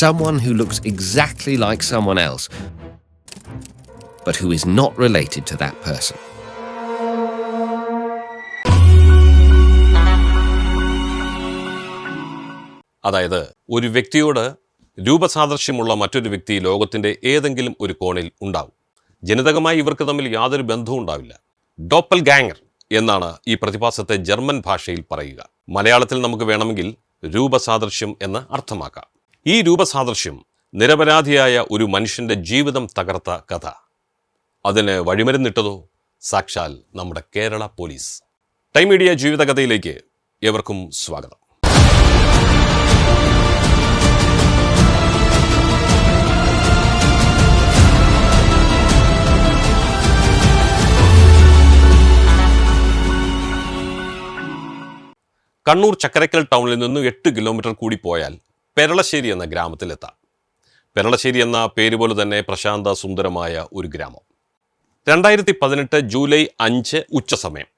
someone who looks exactly like someone else, but who is not related to that person. അതായത് ഒരു വ്യക്തിയോട് രൂപസാദൃശ്യമുള്ള മറ്റൊരു വ്യക്തി ലോകത്തിന്റെ ഏതെങ്കിലും ഒരു കോണിൽ ഉണ്ടാവും. ജനിതകമായി ഇവർക്ക് തമ്മിൽ യാതൊരു ബന്ധവും ഉണ്ടാവില്ല. ഡോപ്പൽ ഗാങ്ങർ എന്നാണ് ഈ പ്രതിഭാസത്തെ ജർമ്മൻ ഭാഷയിൽ പറയുക. മലയാളത്തിൽ നമുക്ക് വേണമെങ്കിൽ രൂപസാദൃശ്യം എന്ന് അർത്ഥമാക്കാം. ഈ രൂപസാദൃശ്യം നിരപരാധിയായ ഒരു മനുഷ്യന്റെ ജീവിതം തകർത്ത കഥ. അതിന് വഴിമരുന്നിട്ടതോ? സാക്ഷാൽ നമ്മുടെ കേരള പോലീസ്. ടൈം മീഡിയ ജീവിതകഥയിലേക്ക് ഏവർക്കും സ്വാഗതം. കണ്ണൂർ ചക്കരക്കൽ ടൗണിൽ നിന്നും എട്ട് കിലോമീറ്റർ കൂടി പോയാൽ പെരളശ്ശേരി എന്ന ഗ്രാമത്തിലെത്താം. പെരളശ്ശേരി എന്ന പേര് പോലെ തന്നെ പ്രശാന്ത സുന്ദരമായ ഒരു ഗ്രാമം. രണ്ടായിരത്തി പതിനെട്ട് ജൂലൈ അഞ്ച് ഉച്ചസമയം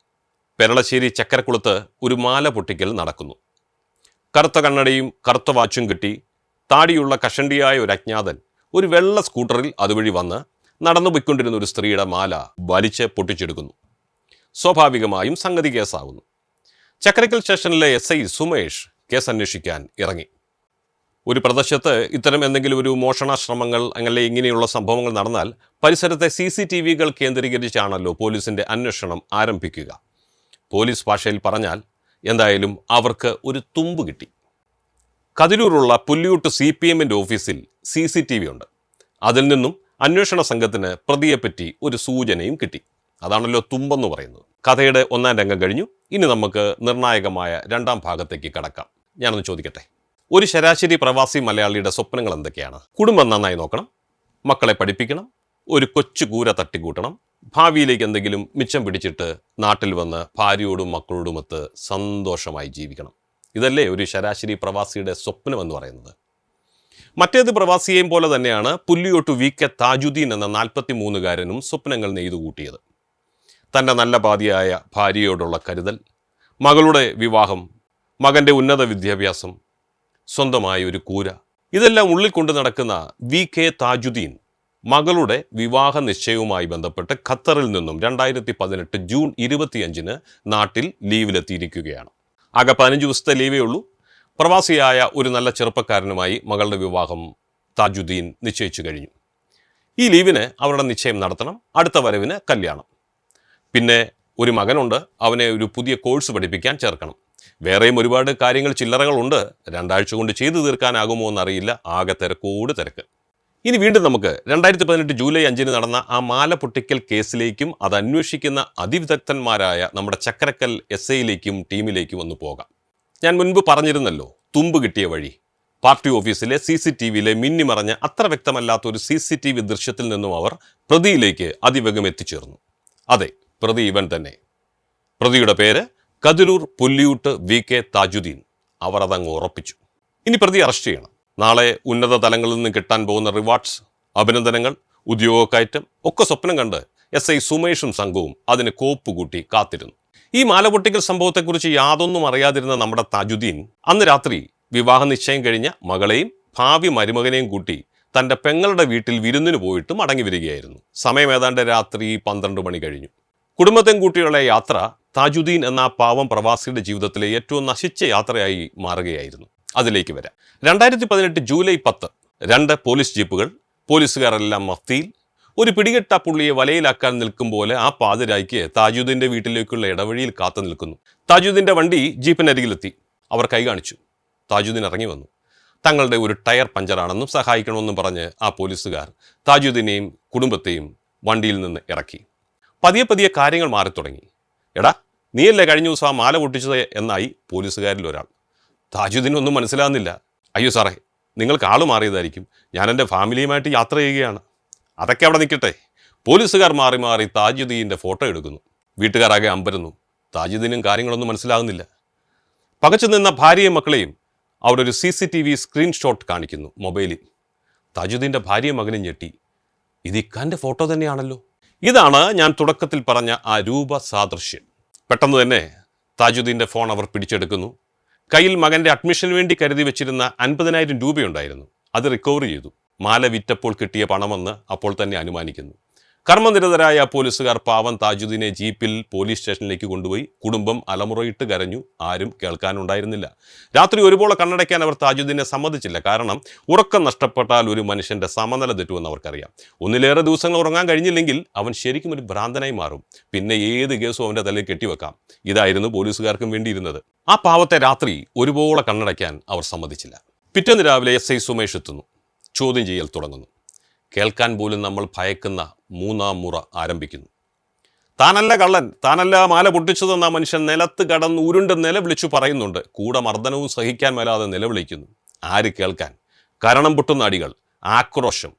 പെരളശ്ശേരി ചക്കരക്കുളത്ത് ഒരു മാല പൊട്ടിക്കൽ നടക്കുന്നു. കറുത്ത കണ്ണടയും കറുത്ത വാച്ചും കിട്ടി താടിയുള്ള കഷണ്ടിയായ ഒരു അജ്ഞാതൻ ഒരു വെള്ള സ്കൂട്ടറിൽ അതുവഴി വന്ന് നടന്നു പോയിക്കൊണ്ടിരുന്ന ഒരു സ്ത്രീയുടെ മാല വലിച്ച് പൊട്ടിച്ചെടുക്കുന്നു. സ്വാഭാവികമായും സംഗതി കേസാകുന്നു ചക്കരക്കൽ സ്റ്റേഷനിലെ എസ് ഐ സുമേഷ് കേസ് അന്വേഷിക്കാൻ ഇറങ്ങി. ഒരു പ്രദേശത്ത് ഇത്തരം എന്തെങ്കിലും ഒരു മോഷണ ശ്രമങ്ങൾ അങ്ങനെ ഇങ്ങനെയുള്ള സംഭവങ്ങൾ നടന്നാൽ പരിസരത്തെ സി സി ടി വികൾ കേന്ദ്രീകരിച്ചാണല്ലോ പോലീസിന്റെ അന്വേഷണം ആരംഭിക്കുക. പോലീസ് ഭാഷയിൽ പറഞ്ഞാൽ എന്തായാലും അവർക്ക് ഒരു തുമ്പ് കിട്ടി. കതിരൂരുള്ള പുല്ലിയൂട്ട് സി പി എമ്മിന്റെ ഓഫീസിൽ സി സി ടി വി ഉണ്ട് അതിൽ നിന്നും അന്വേഷണ സംഘത്തിന് പ്രതിയെപ്പറ്റി ഒരു സൂചനയും കിട്ടി. അതാണല്ലോ തുമ്പെന്ന് പറയുന്നത്. കഥയുടെ ഒന്നാം രംഗം കഴിഞ്ഞു. ഇനി നമുക്ക് നിർണായകമായ രണ്ടാം ഭാഗത്തേക്ക് കടക്കാം. ഞാനൊന്ന് ചോദിക്കട്ടെ? ഒരു ശരാശരി പ്രവാസി മലയാളിയുടെ സ്വപ്നങ്ങൾ എന്തൊക്കെയാണ്? കുടുംബം നന്നായി നോക്കണം മക്കളെ പഠിപ്പിക്കണം ഒരു കൊച്ചു കൂര തട്ടിക്കൂട്ടണം ഭാവിയിലേക്ക് എന്തെങ്കിലും മിച്ചം പിടിച്ചിട്ട് നാട്ടിൽ വന്ന് ഭാര്യയോടും മക്കളോടുമൊത്ത് സന്തോഷമായി ജീവിക്കണം. ഇതല്ലേ ഒരു ശരാശരി പ്രവാസിയുടെ സ്വപ്നം എന്ന് പറയുന്നത്. മറ്റേത് പ്രവാസിയെയും പോലെ തന്നെയാണ് പുല്ലിയോട്ടു വി കെ താജുദ്ദീൻ എന്ന നാൽപ്പത്തി മൂന്നുകാരനും സ്വപ്നങ്ങൾ നെയ്തു കൂട്ടിയത്. തന്റെ നല്ല പാതിയായ ഭാര്യയോടുള്ള കരുതൽ മകളുടെ വിവാഹം മകന്റെ ഉന്നത വിദ്യാഭ്യാസം സ്വന്തമായ ഒരു കൂര. ഇതെല്ലാം ഉള്ളിൽ കൊണ്ട് നടക്കുന്ന വി കെ താജുദ്ദീൻ മകളുടെ വിവാഹ നിശ്ചയവുമായി ബന്ധപ്പെട്ട് ഖത്തറിൽ നിന്നും രണ്ടായിരത്തി പതിനെട്ട് ജൂൺ ഇരുപത്തിയഞ്ചിന് നാട്ടിൽ ലീവിലെത്തിയിരിക്കുകയാണ്. ആകെ പതിനഞ്ച് ദിവസത്തെ ലീവേ ഉള്ളൂ. പ്രവാസിയായ ഒരു നല്ല ചെറുപ്പക്കാരനുമായി മകളുടെ വിവാഹം താജുദ്ദീൻ നിശ്ചയിച്ചു കഴിഞ്ഞു. ഈ ലീവിന് അവരുടെ നിശ്ചയം നടത്തണം അടുത്ത വരവിന് കല്യാണം. പിന്നെ ഒരു മകനുണ്ട് അവനെ ഒരു പുതിയ കോഴ്സ് പഠിപ്പിക്കാൻ ചേർക്കണം. വേറെയും ഒരുപാട് കാര്യങ്ങൾ ചില്ലറകളുണ്ട്. രണ്ടാഴ്ച കൊണ്ട് ചെയ്തു തീർക്കാനാകുമോ എന്നറിയില്ല. ആകെ തിരക്കോട് തിരക്ക്. ഇനി വീണ്ടും നമുക്ക് രണ്ടായിരത്തി പതിനെട്ട് ജൂലൈ അഞ്ചിന് നടന്ന ആ മാല പൊട്ടിക്കൽ കേസിലേക്കും അത് അന്വേഷിക്കുന്ന അതിവിദഗ്ധന്മാരായ നമ്മുടെ ചക്കരക്കൽ എസ് ഐയിലേക്കും ടീമിലേക്കും ഒന്ന് പോകാം. ഞാൻ മുൻപ് പറഞ്ഞിരുന്നല്ലോ തുമ്പ് കിട്ടിയ വഴി. പാർട്ടി ഓഫീസിലെ സി സി ടി വിയിലെ മിന്നിമറഞ്ഞ അത്ര വ്യക്തമല്ലാത്ത ഒരു സി സി ടി വി ദൃശ്യത്തിൽ നിന്നും അവർ പ്രതിയിലേക്ക് അതിവേഗം എത്തിച്ചേർന്നു. അതെ പ്രതി ഇവൻ തന്നെ. പ്രതിയുടെ പേര് കതിരൂർ പുല്ലിയൂട്ട് വി കെ താജുദ്ദീൻ അവർ അതങ്ങ് ഉറപ്പിച്ചു. ഇനി പ്രതി അറസ്റ്റ് ചെയ്യണം. നാളെ ഉന്നത തലങ്ങളിൽ നിന്ന് കിട്ടാൻ പോകുന്ന റിവാർഡ്സ് അഭിനന്ദനങ്ങൾ ഉദ്യോഗക്കയറ്റം ഒക്കെ സ്വപ്നം കണ്ട് എസ് ഐ സുമേഷും സംഘവും അതിന് കോപ്പ് കൂട്ടി കാത്തിരുന്നു. ഈ മാലപൊട്ടിക്കൽ സംഭവത്തെക്കുറിച്ച് യാതൊന്നും അറിയാതിരുന്ന നമ്മുടെ താജുദ്ദീൻ അന്ന് രാത്രി വിവാഹ നിശ്ചയം കഴിഞ്ഞ മകളെയും ഭാവി മരുമകനെയും കൂട്ടി തന്റെ പെങ്ങളുടെ വീട്ടിൽ വിരുന്നിന് പോയിട്ട് മടങ്ങി വരികയായിരുന്നു. സമയം ഏതാണ്ട് രാത്രി പന്ത്രണ്ട് മണി കഴിഞ്ഞു. കുടുംബത്തെയും കൂട്ടിയുള്ള യാത്ര താജുദ്ദീൻ എന്ന പാവം പ്രവാസിയുടെ ജീവിതത്തിലെ ഏറ്റവും നശിച്ച യാത്രയായി മാറുകയായിരുന്നു. അതിലേക്ക് വരാം. രണ്ടായിരത്തി പതിനെട്ട് ജൂലൈ പത്ത് രണ്ട് പോലീസ് ജീപ്പുകൾ പോലീസുകാരെല്ലാം മഫ്തിയിൽ. ഒരു പിടികെട്ട പുള്ളിയെ വലയിലാക്കാൻ നിൽക്കും പോലെ ആ പാതിരായിക്ക് താജുദ്ദീന്റെ വീട്ടിലേക്കുള്ള ഇടവഴിയിൽ കാത്തു നിൽക്കുന്നു. താജുദ്ദീന്റെ വണ്ടി ജീപ്പിനരികിലെത്തി. അവർ കൈ കാണിച്ചു. താജുദ്ദീൻ ഇറങ്ങി വന്നു. തങ്ങളുടെ ഒരു ടയർ പഞ്ചറാണെന്നും സഹായിക്കണമെന്നും പറഞ്ഞ് ആ പോലീസുകാർ താജുദ്ദീനെയും കുടുംബത്തെയും വണ്ടിയിൽ നിന്ന് ഇറക്കി. പതിയെ പതിയെ കാര്യങ്ങൾ മാറി തുടങ്ങി എടാ നീയല്ലേ കഴിഞ്ഞ ദിവസം ആ മാല പൊട്ടിച്ചത് എന്നായി പോലീസുകാരിൽ ഒരാൾ. താജുദ്ദീനൊന്നും മനസ്സിലാകുന്നില്ല. അയ്യോ സാറേ നിങ്ങൾക്ക് ആൾ മാറിയതായിരിക്കും. ഞാൻ എന്റെ ഫാമിലിയുമായിട്ട് യാത്ര ചെയ്യുകയാണ്. അതൊക്കെ അവിടെ നിൽക്കട്ടെ. പോലീസുകാർ മാറി മാറി താജുദ്ദീന്റെ ഫോട്ടോ എടുക്കുന്നു. വീട്ടുകാരാകെ അമ്പരുന്നു. താജുദ്ദീനും കാര്യങ്ങളൊന്നും മനസ്സിലാകുന്നില്ല. പകച്ചു നിന്ന ഭാര്യയും മക്കളെയും അവിടെ ഒരു C C T V screenshot കാണിക്കുന്നു മൊബൈലിൽ. താജുദ്ദീന്റെ ഭാര്യയും മകനും ഞെട്ടി. ഇത് ഇക്കാന്റെ ഫോട്ടോ തന്നെയാണല്ലോ. ഇതാണ് ഞാൻ തുടക്കത്തിൽ പറഞ്ഞ ആ രൂപ സാദൃശ്യം പെട്ടെന്ന് തന്നെ താജുദ്ദീന്റെ ഫോൺ അവർ പിടിച്ചെടുക്കുന്നു. കയ്യിൽ മകന്റെ അഡ്മിഷന് വേണ്ടി കരുതി വെച്ചിരുന്ന അൻപതിനായിരം രൂപയുണ്ടായിരുന്നു. അത് റിക്കവർ ചെയ്തു. മാല വിറ്റപ്പോൾ കിട്ടിയ പണമെന്ന് അപ്പോൾ തന്നെ അനുമാനിക്കുന്നു. കർമ്മനിരതരായ പോലീസുകാർ പാവൻ താജുദ്ദീനെ ജീപ്പിൽ പോലീസ് സ്റ്റേഷനിലേക്ക് കൊണ്ടുപോയി കുടുംബം അലമുറയിട്ട് കരഞ്ഞു. ആരും കേൾക്കാനുണ്ടായിരുന്നില്ല. രാത്രി ഒരുപോലെ കണ്ണടയ്ക്കാൻ അവർ താജുദ്ദീനെ സമ്മതിച്ചില്ല. കാരണം ഉറക്കം നഷ്ടപ്പെട്ടാൽ ഒരു മനുഷ്യന്റെ സമനില തെറ്റുമെന്ന് അവർക്കറിയാം. ഒന്നിലേറെ ദിവസങ്ങൾ ഉറങ്ങാൻ കഴിഞ്ഞില്ലെങ്കിൽ അവൻ ശരിക്കും ഒരു ഭ്രാന്തനായി മാറും. പിന്നെ ഏത് കേസും അവന്റെ തലയിൽ കെട്ടിവെക്കാം. ഇതായിരുന്നു പോലീസുകാർക്കും വേണ്ടിയിരുന്നത്. ആ പാവത്തെ രാത്രി ഒരുപോലെ കണ്ണടയ്ക്കാൻ അവർ സമ്മതിച്ചില്ല. പിറ്റേന്ന് രാവിലെ എസ് ഐ സുമേഷ് എത്തുന്നു. ചോദ്യം ചെയ്യൽ തുടങ്ങുന്നു. കേൾക്കാൻ പോലും നമ്മൾ ഭയക്കുന്ന മൂന്നാം മുറ ആരംഭിക്കുന്നു. താനല്ല കള്ളൻ താനല്ല മാല പൊട്ടിച്ചതെന്ന മനുഷ്യൻ നിലത്ത് കടന്ന് ഉരുണ്ട് നിലവിളിച്ചു പറയുന്നുണ്ട്. കൂടെ മർദ്ദനവും സഹിക്കാൻ മേലാതെ നിലവിളിക്കുന്നു. ആര് കേൾക്കാൻ? കരണം പൊട്ടുന്ന അടികൾ ആക്രോശം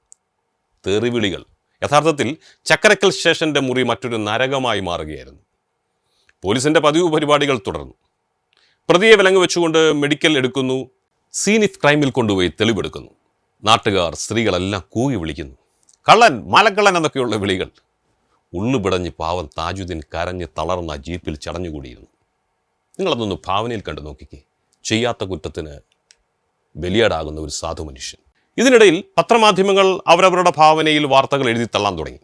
തെറിവിളികൾ. യഥാർത്ഥത്തിൽ ചക്കരക്കൽ സ്റ്റേഷന്റെ മുറി മറ്റൊരു നരകമായി മാറുകയായിരുന്നു. പോലീസിന്റെ പതിവ് പരിപാടികൾ തുടർന്നു. പ്രതിയെ വിലങ്ങ് വെച്ചുകൊണ്ട് മെഡിക്കൽ എടുക്കുന്നു. സീനിഫ് ക്രൈമിൽ കൊണ്ടുപോയി തെളിവെടുക്കുന്നു. നാട്ടുകാർ സ്ത്രീകളെല്ലാം കൂകി വിളിക്കുന്നു. കള്ളൻ മലക്കള്ളൻ എന്നൊക്കെയുള്ള വിളികൾ. ഉള്ളുപിടഞ്ഞ് പാവം താജുദ്ദീൻ കരഞ്ഞ് തളർന്ന ജീപ്പിൽ ചടഞ്ഞുകൂടിയിരുന്നു. നിങ്ങളതൊന്ന് ഭാവനയിൽ കണ്ടു നോക്കിക്കേ. ചെയ്യാത്ത കുറ്റത്തിന് ബലിയാടാകുന്ന ഒരു സാധു മനുഷ്യൻ. ഇതിനിടയിൽ പത്രമാധ്യമങ്ങൾ അവരവരുടെ ഭാവനയിൽ വാർത്തകൾ എഴുതി തള്ളാൻ തുടങ്ങി.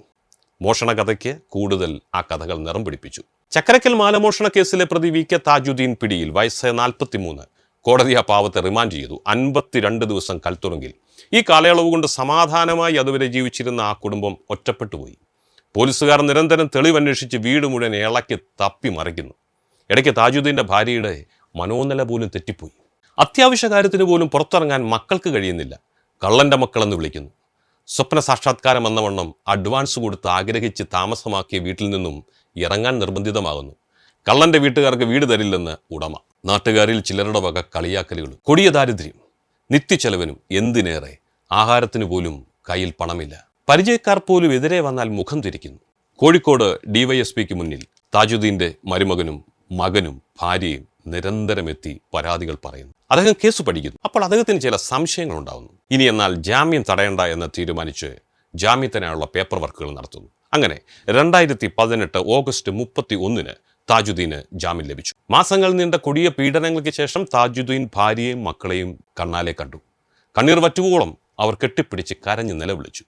മോഷണ കഥയ്ക്ക് കൂടുതൽ ആ കഥകൾ നിറം പിടിപ്പിച്ചു. ചക്കരക്കൽ മാലമോഷണ കേസിലെ പ്രതി വി കെ താജുദ്ദീൻ പിടിയിൽ വയസ്സ് നാൽപ്പത്തിമൂന്ന്. കോടതി ആ പാവത്തെ റിമാൻഡ് ചെയ്തു. അൻപത്തിരണ്ട് ദിവസം കൽത്തുറങ്കിൽ ഈ കാലയളവ് കൊണ്ട് സമാധാനമായി അതുവരെ ജീവിച്ചിരുന്ന ആ കുടുംബം ഒറ്റപ്പെട്ടുപോയി. പോലീസുകാർ നിരന്തരം തെളിവന്വേഷിച്ച് വീട് മുഴുവൻ ഇളക്കി തപ്പി മറിക്കുന്നു. ഇടയ്ക്ക് താജുദ്ദീന്റെ ഭാര്യയുടെ മനോനില പോലും തെറ്റിപ്പോയി. അത്യാവശ്യ കാര്യത്തിന് പോലും പുറത്തിറങ്ങാൻ മക്കൾക്ക് കഴിയുന്നില്ല. കള്ളന്റെ മക്കളെന്ന് വിളിക്കുന്നു. സ്വപ്ന സാക്ഷാത്കാരം എന്ന വണ്ണം അഡ്വാൻസ് കൊടുത്ത് ആഗ്രഹിച്ച് താമസമാക്കിയ വീട്ടിൽ നിന്നും ഇറങ്ങാൻ നിർബന്ധിതമാകുന്നു. കള്ളന്റെ വീട്ടുകാർക്ക് വീട് തരില്ലെന്ന് ഉടമ. നാട്ടുകാരിൽ ചിലരുടെ വക കളിയാക്കലുകൾ കൊടിയ ദാരിദ്ര്യം. നിത്യച്ചെലവിനും എന്തിനേറെ? ആഹാരത്തിനു പോലും കയ്യിൽ പണമില്ല. പരിചയക്കാർ പോലും എതിരെ വന്നാൽ മുഖം തിരിക്കുന്നു. കോഴിക്കോട് ഡിവൈഎസ്പിക്ക് മുന്നിൽ താജുദ്ദീന്റെ മരുമകനും മകനും ഭാര്യയും നിരന്തരം എത്തി പരാതികൾ പറയുന്നു. അദ്ദേഹം കേസ് പഠിക്കുന്നു. അപ്പോൾ അദ്ദേഹത്തിന് ചില സംശയങ്ങൾ ഉണ്ടാകുന്നു ഇനി എന്നാൽ ജാമ്യം തടയണ്ട എന്ന് തീരുമാനിച്ച് ജാമ്യത്തിനായുള്ള പേപ്പർ വർക്കുകൾ നടത്തുന്നു. അങ്ങനെ രണ്ടായിരത്തി പതിനെട്ട് ഓഗസ്റ്റ് മുപ്പത്തി ഒന്നിന് താജുദ്ദീന് ജാമ്യം ലഭിച്ചു. മാസങ്ങൾ നീണ്ട കൊടിയ പീഡനങ്ങൾക്ക് ശേഷം താജുദ്ദീൻ ഭാര്യയും മക്കളെയും കണ്ണാലെ കണ്ടു. കണ്ണീർ വറ്റുവോളം അവർ കെട്ടിപ്പിടിച്ച് കരഞ്ഞ് നിലവിളിച്ചു.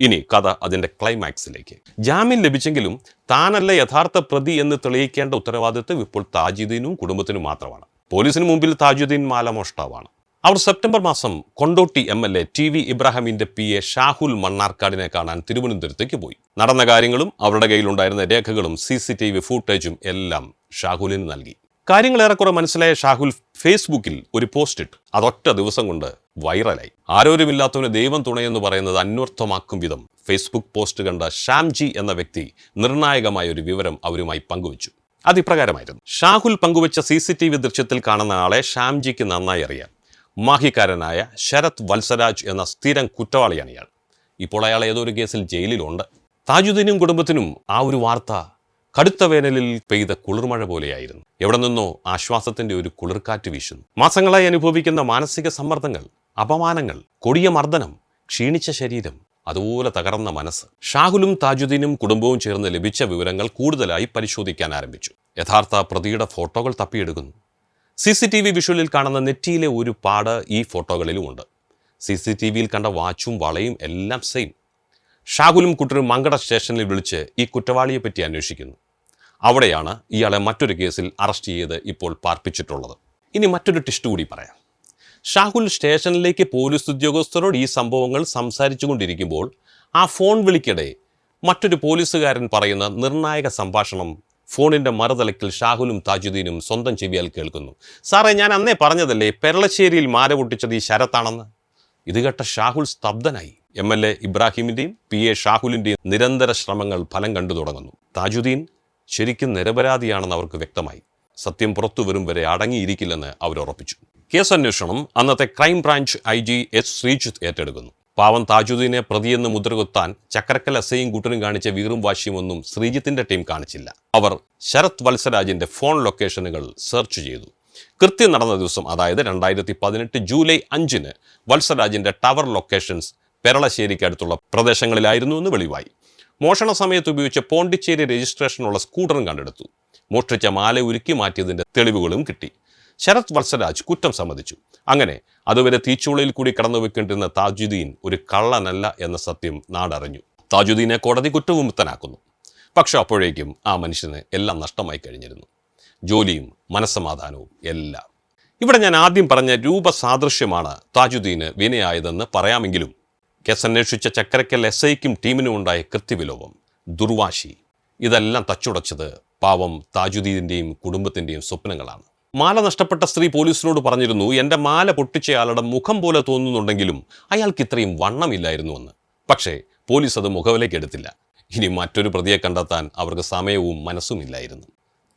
ഇനി കഥ അതിന്റെ ക്ലൈമാക്സിലേക്ക്. ജാമ്യം ലഭിച്ചെങ്കിലും താനല്ല യഥാർത്ഥ പ്രതി എന്ന് തെളിയിക്കേണ്ട ഉത്തരവാദിത്വം ഇപ്പോൾ താജുദ്ദീനും കുടുംബത്തിനും മാത്രമാണ്. പോലീസിന് മുമ്പിൽ താജുദ്ദീൻ മാലമോഷ്ടാവാണ് അവർ സെപ്റ്റംബർ മാസം Kondotty M L A T V ഇബ്രാഹിമിന്റെ P A Shahul മണ്ണാർക്കാടിനെ കാണാൻ തിരുവനന്തപുരത്തേക്ക് പോയി. നടന്ന കാര്യങ്ങളും അവരുടെ കയ്യിലുണ്ടായിരുന്ന രേഖകളും സി സി ടി വി ഫൂട്ടേജും എല്ലാം ഷാഹുലിന് നൽകി. കാര്യങ്ങൾ ഏറെക്കുറെ മനസ്സിലായ ഷാഹുൽ ഫേസ്ബുക്കിൽ ഒരു പോസ്റ്റ് ഇട്ടു. അതൊറ്റ ദിവസം കൊണ്ട് വൈറലായി. ആരോരുമില്ലാത്തവന് ദൈവം തുണയെന്ന് പറയുന്നത് അന്വർത്ഥമാക്കും വിധം ഫേസ്ബുക്ക് പോസ്റ്റ് കണ്ട ഷ്യാംജി എന്ന വ്യക്തി നിർണായകമായ ഒരു വിവരം അവരുമായി പങ്കുവച്ചു. അത് ഇപ്രകാരമായിരുന്നു. ഷാഹുൽ പങ്കുവച്ച സി സി ടി വി ദൃശ്യത്തിൽ കാണുന്ന ആളെ ഷ്യാംജിക്ക് നന്നായി അറിയാം. മാഹിക്കാരനായ ശരത് വത്സരാജ് എന്ന സ്ഥിരം കുറ്റവാളിയാണ് ഇയാൾ. ഇപ്പോൾ അയാൾ ഏതോ ഒരു കേസിൽ ജയിലിലുണ്ട്. താജുദ്ദീനും കുടുംബത്തിനും ആ ഒരു വാർത്ത കടുത്ത വേനലിൽ പെയ്ത കുളിർമഴ പോലെയായിരുന്നു. എവിടെ നിന്നോ ആശ്വാസത്തിന്റെ ഒരു കുളിർക്കാറ്റ് വീശുന്നു. മാസങ്ങളായി അനുഭവിക്കുന്ന മാനസിക സമ്മർദ്ദങ്ങൾ അപമാനങ്ങൾ കൊടിയ മർദ്ദനം ക്ഷീണിച്ച ശരീരം അതുപോലെ തകർന്ന മനസ്സ്. ഷാഹുലും താജുദ്ദീനും കുടുംബവും ചേർന്ന് ലഭിച്ച വിവരങ്ങൾ കൂടുതലായി പരിശോധിക്കാൻ ആരംഭിച്ചു. യഥാർത്ഥ പ്രതിയുടെ ഫോട്ടോകൾ തപ്പിയെടുക്കുന്നു. സി സി ടി വി വിഷ്വലിൽ കാണുന്ന നെറ്റിയിലെ ഒരു പാട് ഈ ഫോട്ടോകളിലും ഉണ്ട്. സി സി ടി വിയിൽ കണ്ട വാച്ചും വളയും എല്ലാം സെയിം ഷാഹുലും കുട്ടരും മങ്കട സ്റ്റേഷനിൽ വിളിച്ച് ഈ കുറ്റവാളിയെപ്പറ്റി അന്വേഷിക്കുന്നു. അവിടെയാണ് ഇയാളെ മറ്റൊരു കേസിൽ അറസ്റ്റ് ചെയ്ത് ഇപ്പോൾ പാർപ്പിച്ചിട്ടുള്ളത്. ഇനി മറ്റൊരു ടിസ്റ്റ് കൂടി പറയാം. ഷാഹുൽ സ്റ്റേഷനിലേക്ക് പോലീസ് ഉദ്യോഗസ്ഥരോട് ഈ സംഭവങ്ങൾ സംസാരിച്ചു കൊണ്ടിരിക്കുമ്പോൾ ആ ഫോൺ വിളിക്കിടെ മറ്റൊരു പോലീസുകാരൻ പറയുന്ന നിർണായക സംഭാഷണം ഫോണിന്റെ മറുതലക്കിൽ ഷാഹുലും താജുദ്ദീനും സ്വന്തം ചെവിയാൽ കേൾക്കുന്നു. സാറേ ഞാൻ അന്നേ പറഞ്ഞതല്ലേ പെരളശ്ശേരിയിൽ മാല പൊട്ടിച്ചത് ഈ ശരത്താണെന്ന്? ഇത് കേട്ട ഷാഹുൽ സ്തബ്ധനായി. എം എൽ എ ഇബ്രാഹിമിന്റെയും പി എ ഷാഹുലിന്റെയും നിരന്തര ശ്രമങ്ങൾ ഫലം കണ്ടു തുടങ്ങുന്നു. താജുദ്ദീൻ ശരിക്കും നിരപരാധിയാണെന്ന് അവർക്ക് വ്യക്തമായി. സത്യം പുറത്തു വരും വരെ അടങ്ങിയിരിക്കില്ലെന്ന് അവർ ഉറപ്പിച്ചു. കേസന്വേഷണം അന്നത്തെ crime branch I G S Sreejith ഏറ്റെടുക്കുന്നു. പാവം താജുദ്ദീനെ പ്രതിയെന്ന് മുദ്രകുത്താൻ ചക്കരക്കൽ അസയും കൂട്ടനും കാണിച്ച വീറും വാശിയും ഒന്നും ശ്രീജിത്തിന്റെ ടീം കാണിച്ചില്ല. അവർ ശരത് വത്സരാജിന്റെ ഫോൺ ലൊക്കേഷനുകൾ സെർച്ച് ചെയ്തു. കൃത്യം നടന്ന ദിവസം അതായത് രണ്ടായിരത്തി പതിനെട്ട് ജൂലൈ അഞ്ചിന് വത്സരാജിന്റെ ടവർ ലൊക്കേഷൻസ് പെരളശ്ശേരിക്ക് അടുത്തുള്ള പ്രദേശങ്ങളിലായിരുന്നു എന്ന് വെളിവായി. മോഷണ സമയത്ത് ഉപയോഗിച്ച പോണ്ടിച്ചേരി രജിസ്ട്രേഷനുള്ള സ്കൂട്ടറും കണ്ടെടുത്തു. മോഷ്ടിച്ച മാല ഉരുക്കി മാറ്റിയതിന്റെ തെളിവുകളും കിട്ടി. ശരത് വത്സരാജ് കുറ്റം സമ്മതിച്ചു. അങ്ങനെ അതുവരെ തീച്ചുളയിൽ കൂടി കടന്നു വെക്കേണ്ടിരുന്ന താജുദ്ദീൻ ഒരു കള്ളനല്ല എന്ന സത്യം നാടറിഞ്ഞു. താജുദ്ദീനെ കോടതി കുറ്റവിമുക്തനാക്കുന്നു. പക്ഷെ അപ്പോഴേക്കും ആ മനുഷ്യന് എല്ലാം നഷ്ടമായി കഴിഞ്ഞിരുന്നു. ജോലിയും മനസ്സമാധാനവും എല്ലാം. ഇവിടെ ഞാൻ ആദ്യം പറഞ്ഞ രൂപസാദൃശ്യമാണ് താജുദ്ദീന് വിനയായതെന്ന് പറയാമെങ്കിലും കേസ് അന്വേഷിച്ച ചക്കരക്കൽ എസ് ഐക്കും ടീമിനും ഉണ്ടായ കൃത്യവിലോപം ദുർവാശി ഇതെല്ലാം തച്ചുടച്ചത് പാവം താജുദ്ദീന്റെയും കുടുംബത്തിന്റെയും സ്വപ്നങ്ങളാണ്. മാല നഷ്ടപ്പെട്ട സ്ത്രീ പോലീസിനോട് പറഞ്ഞിരുന്നു എന്റെ മാല പൊട്ടിച്ചയാളുടെ മുഖം പോലെ തോന്നുന്നുണ്ടെങ്കിലും അയാൾക്ക് ഇത്രയും വണ്ണമില്ലായിരുന്നുവെന്ന്. പക്ഷേ പോലീസ് അത് മുഖവിലേക്ക് എടുത്തില്ല. ഇനി മറ്റൊരു പ്രതിയെ കണ്ടെത്താൻ അവർക്ക് സമയവും മനസ്സുമില്ലായിരുന്നു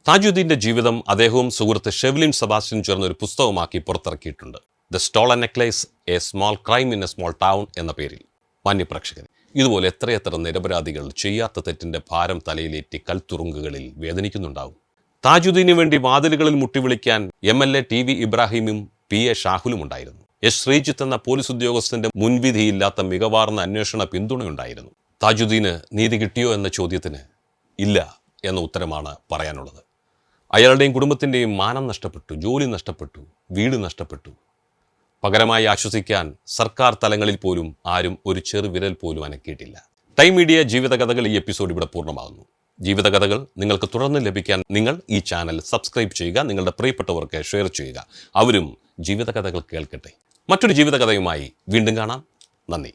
താജുദ്ദീന്റെ ജീവിതം അദ്ദേഹവും സുഹൃത്ത് ഷെവ്ലിൻ സെബാസ്റ്റ്യൻ ചേർന്ന് ഒരു പുസ്തകമാക്കി പുറത്തിറക്കിയിട്ടുണ്ട്. The stolen necklace a small crime in a small town എന്ന പേരിൽ. മാന്യപ്രേക്ഷകൻ ഇതുപോലെ എത്രയെത്ര നിരപരാധികൾ ചെയ്യാത്ത തെറ്റിന്റെ ഭാരം തലയിലേറ്റി കൽത്തുറുങ്കുകളിൽ വേദനിക്കുന്നുണ്ടാവും. താജുദ്ദീന് വേണ്ടി വാതിലുകളിൽ മുട്ടിവിളിക്കാൻ M L A T V ഇബ്രാഹിമും P A ഷാഹുലും ഉണ്ടായിരുന്നു. എസ് ശ്രീജിത്ത് എന്ന പോലീസ് ഉദ്യോഗസ്ഥന്റെ മുൻവിധിയില്ലാത്ത മികവാർന്ന അന്വേഷണ പിന്തുണയുണ്ടായിരുന്നു. താജുദ്ദീന് നീതി കിട്ടിയോ എന്ന ചോദ്യത്തിന് ഇല്ല എന്ന ഉത്തരമാണ് പറയാനുള്ളത്. അയാളുടെയും കുടുംബത്തിന്റെയും മാനം നഷ്ടപ്പെട്ടു ജോലി നഷ്ടപ്പെട്ടു വീട് നഷ്ടപ്പെട്ടു. പകരമായി ആശ്വസിക്കാൻ സർക്കാർ തലങ്ങളിൽ പോലും ആരും ഒരു ചെറു വിരൽ പോലും അനക്കിയിട്ടില്ല. ടൈം മീഡിയ ജീവിതകഥകൾ ഈ എപ്പിസോഡ് ഇവിടെ പൂർണമാകുന്നു. ജീവിതകഥകൾ നിങ്ങൾക്ക് തുടർന്ന് ലഭിക്കാൻ നിങ്ങൾ ഈ ചാനൽ സബ്സ്ക്രൈബ് ചെയ്യുക നിങ്ങളുടെ പ്രിയപ്പെട്ടവർക്ക് ഷെയർ ചെയ്യുക. അവരും ജീവിതകഥകൾ കേൾക്കട്ടെ. മറ്റൊരു ജീവിതകഥയുമായി വീണ്ടും കാണാം. നന്ദി.